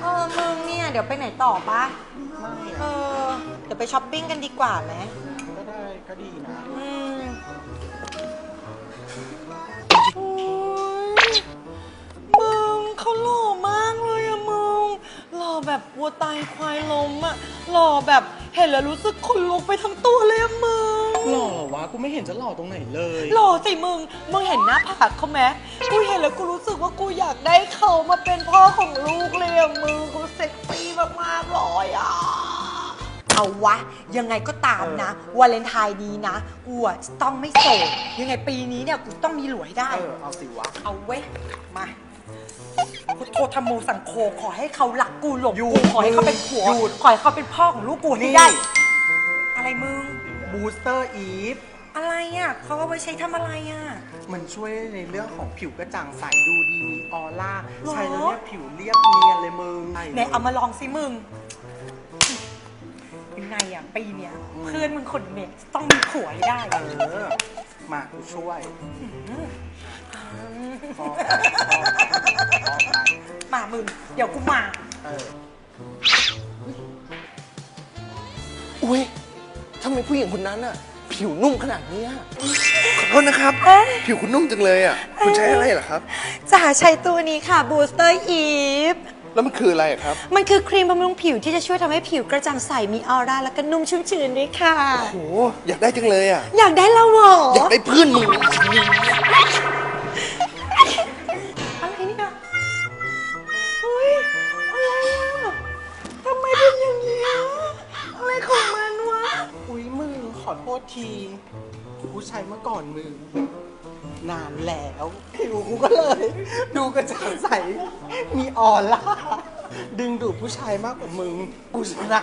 เออมึงเนี่ย เดี๋ยวไปไหนต่อปะไม่เออะอ เดี๋ยวไปช้อปปิ้งกันดีกว่าไหมก็ได้ก็ดีนะ อืมโอ๊ยมึงเขาหล่อมากเลยอะมึง หล่อแบบวัวตายควายล้มอะหล่อแบบเห็นแล้วรู้สึกขนลุกไปทั้งตัวเลยอะมึงหล่ อเหรอวะกูไม่เห็นจะหล่อตรงไหนเลยหล่อสิมึง มึงเห็นหน้าผากเขาไหมกูเห็นแล้วกูรู้สึกว่ากูอยากได้เขามาเป็นพ่อของลูกเลยอะมึงกูเซ็กซี่มากๆเลยอะเอาวะ ยังไงก็ตามนะวาเลนไทน์นี้นะกูอะจะต้องไม่โสดยังไงปีนี้เนี่ยกูต้องมีหลวยได้ เออเอาสิวะ เอาเว้ยมาพุทโธธรรมโมสังโฆขอให้เขาหลักกูหลงหยุกูดขอให้เขาเป็นผัวหยุดขอให้เขาเป็นพ่อของลูกกูให้นี่ ได้ อะไรมึง บูสเตอร์อีฟอะไรอะเขาเอาไปใช้ทำอะไรอะ มันช่วยในเรื่องของผิวกระจ่างใสดูดีมีออร่าหรอ ใช้แล้วเนี่ยผิวเรียบเนียนเลยมึงไหนเอามาลองสิมึงยังไงอะปีเนี้ยเพื่อนมึงคนเนี่ยต้องมีผัวให้ได้เออ มากูช่วยพอพอพอไปมามึงเดี๋ยวกูมา เอออุ้ มผู้หญิงคนนั้นอะผิวนุ่มขนาดนี้อะขอโทษนะครับ เอ๊ะ ผิวคุณนุ่มจังเลยอะคุณใช้อะไรเหรอครับจะใช้ตัวนี้ค่ะ Booster Eve แล้วมันคืออะไรอะครับ มันคือครีมบำรุงผิวที่จะช่วยทำให้ผิวกระจ่างใสมีออร่าแล้วก็นุ่มชุ่มชื้นด้วยค่ะโหอยากได้จังเลยอะอยากได้แล้วเหรอ อยากได้เพื่อนมึง อโทษที กูใช้เมื่อก่อนมึง นานแล้วผิวกูก็เลย ดูกระจ่างใส มีออร่า ดึงดูดผู้ชายมากกว่ามึง กูชนะ